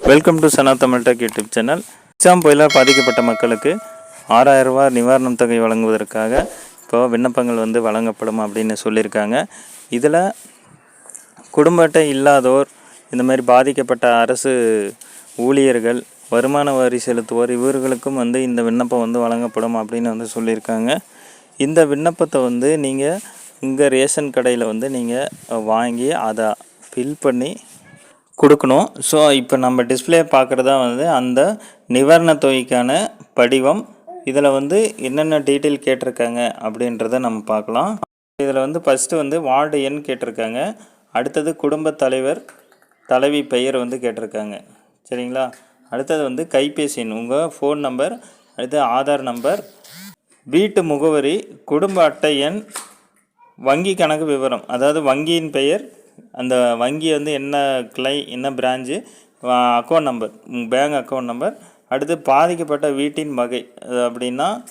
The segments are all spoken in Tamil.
Welcome to Sana Tamil tech YouTube channel exam புயலால் பாதிக்கப்பட்ட மக்களுக்கு ஆறாயிரம் ரூபாய் நிவாரணம் தொகை வழங்குவதற்காக இப்போ விண்ணப்பங்கள் வந்து வழங்கப்படும் அப்படின்னு சொல்லியிருக்காங்க. இதில் குடும்ப அட்டை இல்லாதோர் இந்த மாதிரி பாதிக்கப்பட்ட அரசு ஊழியர்கள் வருமான வரி செலுத்துவோர் இவர்களுக்கும் வந்து இந்த விண்ணப்பம் வந்து வழங்கப்படும் அப்படின்னு வந்து சொல்லியிருக்காங்க. இந்த விண்ணப்பத்தை வந்து நீங்கள் உங்கள் ரேஷன் கடையில் வந்து நீங்கள் வாங்கி அதை ஃபில் பண்ணி கொடுக்கணும். ஸோ இப்போ நம்ம டிஸ்பிளே பார்க்குறதா வந்து அந்த நிவாரணத் தொகைக்கான படிவம். இதில் வந்து என்னென்ன டீட்டெயில் கேட்டிருக்காங்க அப்படின்றத நம்ம பார்க்கலாம். இதில் வந்து ஃபஸ்ட்டு வந்து வார்டு எண் கேட்டிருக்காங்க. அடுத்தது குடும்பத் தலைவர் தலைவி பெயர் வந்து கேட்டிருக்காங்க. சரிங்களா? அடுத்தது வந்து கைபேசி எண் உங்கள் ஃபோன் நம்பர் அடுத்து ஆதார் நம்பர் வீட்டு முகவரி குடும்ப அட்டை எண் வங்கி கணக்கு விவரம் அதாவது வங்கியின் பெயர் அந்த வங்கி வந்து என்ன கிளை என்ன branch account number bank account number அடுத்து பாதிக்கப்பட்ட வீட்டின் வகை. அப்படின்னா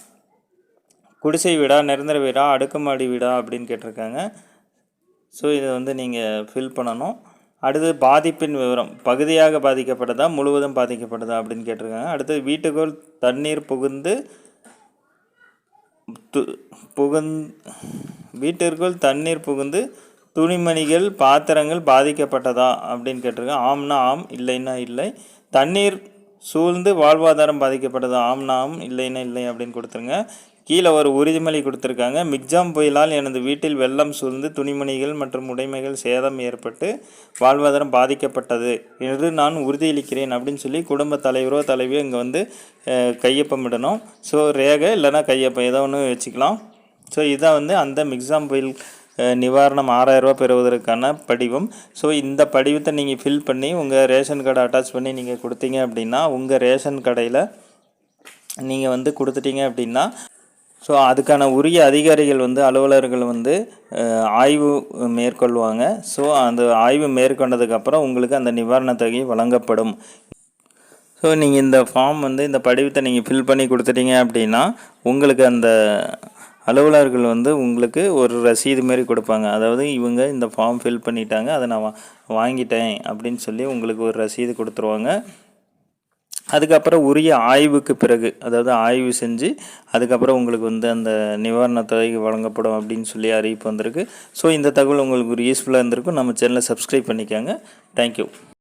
குடிசை வீடா நிரந்தர வீடா அடுக்குமாடி வீடா அப்படின்னு கேட்டிருக்காங்க. ஸோ இதை வந்து நீங்கள் ஃபில் பண்ணணும். அடுத்து பாதிப்பின் விவரம் பகுதியாக பாதிக்கப்பட்டதா முழுவதும் பாதிக்கப்பட்டதா அப்படின்னு கேட்டிருக்காங்க. அடுத்து வீட்டுக்குள் தண்ணீர் புகுந்து து- புகுந் வீட்டிற்குள் தண்ணீர் புகுந்து துணிமணிகள் பாத்திரங்கள் பாதிக்கப்பட்டதா அப்படின்னு கேட்டிருக்கேன். ஆம்னா ஆம் இல்லைன்னா இல்லை. தண்ணீர் சூழ்ந்து வாழ்வாதாரம் பாதிக்கப்பட்டதா? ஆம்னா ஆம் இல்லைன்னா இல்லை அப்படின்னு கொடுத்துருங்க. கீழே ஒரு உறுதிமொழி கொடுத்துருக்காங்க. மிக்ஜாம் புயலால் எனது வீட்டில் வெள்ளம் சூழ்ந்து துணிமணிகள் மற்றும் உடைமைகள் சேதம் ஏற்பட்டு வாழ்வாதாரம் பாதிக்கப்பட்டது என்று நான் உறுதியளிக்கிறேன் அப்படின்னு சொல்லி குடும்ப தலைவரோ தலைவியோ இங்கே வந்து கையொப்பமிடணும் ஸோ ரேகை இல்லைன்னா கையொப்பம் ஏதோ ஒன்று வச்சுக்கலாம். ஸோ இதான் வந்து அந்த மிக்ஸாம் புயல் நிவாரணம் ஆறாயிரம் ரூபாய் பெறுவதற்கான படிவம். ஸோ இந்த படிவத்தை நீங்கள் ஃபில் பண்ணி உங்கள் ரேஷன் கார்டை அட்டாச் பண்ணி நீங்கள் கொடுத்தீங்க அப்படின்னா உங்கள் ரேஷன் கடையில் நீங்கள் வந்து கொடுத்துட்டீங்க அப்படின்னா ஸோ அதுக்கான உரிய அதிகாரிகள் வந்து அலுவலர்கள் வந்து ஆய்வு மேற்கொள்வாங்க. ஸோ அந்த ஆய்வு மேற்கொண்டதுக்கப்புறம் உங்களுக்கு அந்த நிவாரணத் தொகை வழங்கப்படும். ஸோ நீங்கள் இந்த ஃபார்ம் வந்து இந்த படிவத்தை நீங்கள் ஃபில் பண்ணி கொடுத்துட்டீங்க அப்படின்னா உங்களுக்கு அந்த அலுவலர்கள் வந்து உங்களுக்கு ஒரு ரசீது மாரி கொடுப்பாங்க. அதாவது இவங்க இந்த ஃபார்ம் ஃபில் பண்ணிட்டாங்க அதை நான் வா- வாங்கிட்டேன் அப்படின்னு சொல்லி உங்களுக்கு ஒரு ரசீது கொடுத்துருவாங்க. அதுக்கப்புறம் உரிய ஆய்வுக்கு பிறகு அதாவது ஆய்வு செஞ்சு அதுக்கப்புறம் உங்களுக்கு வந்து அந்த நிவாரணத் தொகை வழங்கப்படும் அப்படின்னு சொல்லி அறிவிப்பு வந்திருக்கு. ஸோ இந்த தகவல் உங்களுக்கு ஒரு யூஸ்ஃபுல்லாக இருந்திருக்கும். நம்ம சேனலை சப்ஸ்கிரைப் பண்ணிக்கோங்க. தேங்க்யூ